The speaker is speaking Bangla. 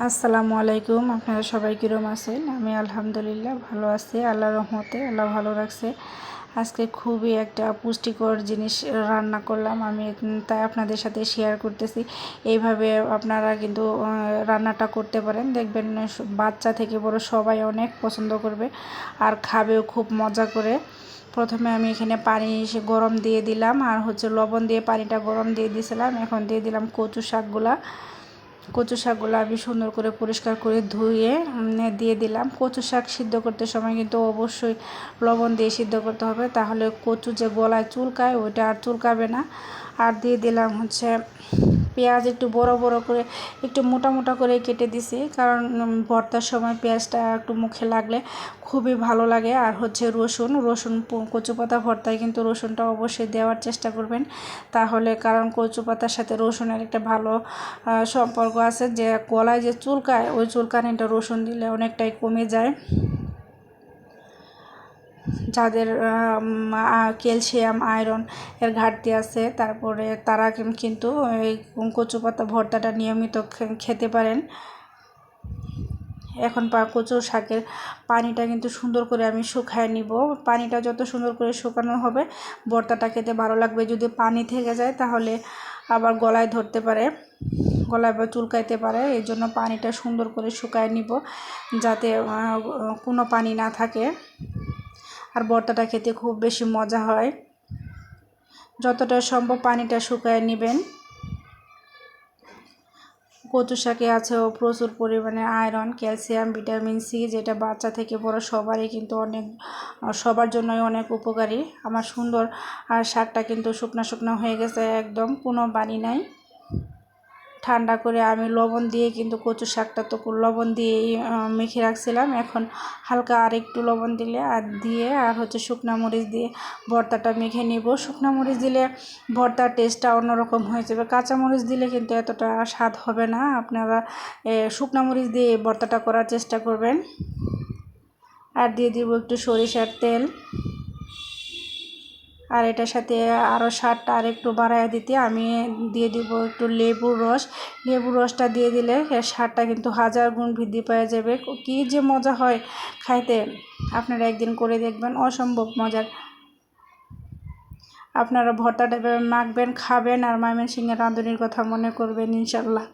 আসসালামু আলাইকুম, আপনারা সবাই কীরম আছেন? আমি আলহামদুলিল্লাহ ভালো আছি আল্লাহর রহমতে, আল্লাহ ভালো রাখছে। আজকে খুবই একটা পুষ্টিকর জিনিস রান্না করলাম, আমি তাই আপনাদের সাথে শেয়ার করতেছি। এইভাবে আপনারা কিন্তু রান্নাটা করতে পারেন। দেখবেন বাচ্চা থেকে বড় সবাই অনেক পছন্দ করবে আর খাবেও খুব মজা করে। প্রথমে আমি এখানে পানি এসে গরম দিয়ে দিলাম আর হচ্ছে লবণ দিয়ে পানিটা গরম দিয়ে দিয়েছিলাম এখন দিয়ে দিলাম কচু শাকগুলা। কচু শাকগুলো আমি সুন্দর করে পরিষ্কার করে ধুয়ে দিয়ে দিলাম। কচু শাক সিদ্ধ করতে সময় কিন্তু অবশ্যই লবণ দিয়ে সিদ্ধ করতে হবে। তাহলে কচু যে গলায় চুলকায়, ওইটা আর চুলকাবে না। আর দিয়ে দিলাম হচ্ছে পেঁয়াজ একটু বড় বড় করে, একটু মোটা মোটা করে কেটে দিছি। কারণ ভর্তার সময় পেঁয়াজটা একটু মুখে লাগলে খুবই ভালো লাগে। আর হচ্ছে রসুন রসুন কচু পাতা ভর্তায় কিন্তু রসুনটা অবশ্যই দেওয়ার চেষ্টা করবেন। তাহলে, কারণ কচু পাতার সাথে রসুনের একটা ভালো সম্পর্ক আছে। যে, গলায় যে চুলকায়, ওই চুলকানিটা রসুন দিলে অনেকটাই কমে যায়। যাদের ক্যালসিয়াম, আয়রন এর ঘাটতি আছে, তারপরে তারা কিন্তু এই কচু পাতা ভর্তাটা নিয়মিত খেতে পারেন। এখন পা, কচু শাকের পানিটা কিন্তু সুন্দর করে আমি শুকায় নিব। পানিটা যত সুন্দর করে শুকানো হবে, ভর্তাটা খেতে ভালো লাগবে। যদি পানি থেকে যায়, তাহলে আবার গলায় ধরতে পারে, গলায় বা চুলকাইতে পারে। এই জন্য পানিটা সুন্দর করে শুকায় নিব, যাতে কোনো পানি না থাকে। আর ভর্তাটা খেতে খুব বেশি মজা হয়। যতটা সম্ভব পানিটা শুকায় নেবেন। কচু শাকে আছে ও প্রচুর পরিমাণে আয়রন, ক্যালসিয়াম, ভিটামিন সি, যেটা বাচ্চা থেকে বড় সবারই কিন্তু অনেক, সবার জন্যই অনেক উপকারী। আমার সুন্দর, আর শাকটা কিন্তু শুকনা শুকনো হয়ে গেছে একদম, কোনো পানি নাই। ঠান্ডা করে আমি লবণ দিয়ে কিন্তু কচু শাকটা তো লবণ দিয়েই মেখে রাখছিলাম। এখন হালকা আর একটু লবণ দিলে, আর দিয়ে আর হচ্ছে শুকনা মরিচ দিয়ে ভর্তাটা মেখে নিব। শুকনা মরিচ দিলে ভর্তার টেস্টটা অন্যরকম হয়ে যাবে। কাঁচা মরিচ দিলে কিন্তু এতটা স্বাদ হবে না। আপনারা শুকনা মরিচ দিয়ে ভর্তাটা করার চেষ্টা করবেন। আর দিয়ে দিব একটু সরিষার তেল। আর এটার সাথে আরও স্বাদটা আর একটু বাড়ায় দিতে আমি দিয়ে দিব একটু লেবুর রস। লেবুর রসটা দিয়ে দিলে স্বাদটা কিন্তু হাজার গুণ বৃদ্ধি পাওয়া যাবে। কী যে মজা হয় খাইতে। আপনারা একদিন করে দেখবেন, অসম্ভব মজার। আপনারা ভর্তাটা মাখবেন, খাবেন আর ময়মনসিংহের রাঁধুনির কথা মনে করবেন ইনশাল্লাহ।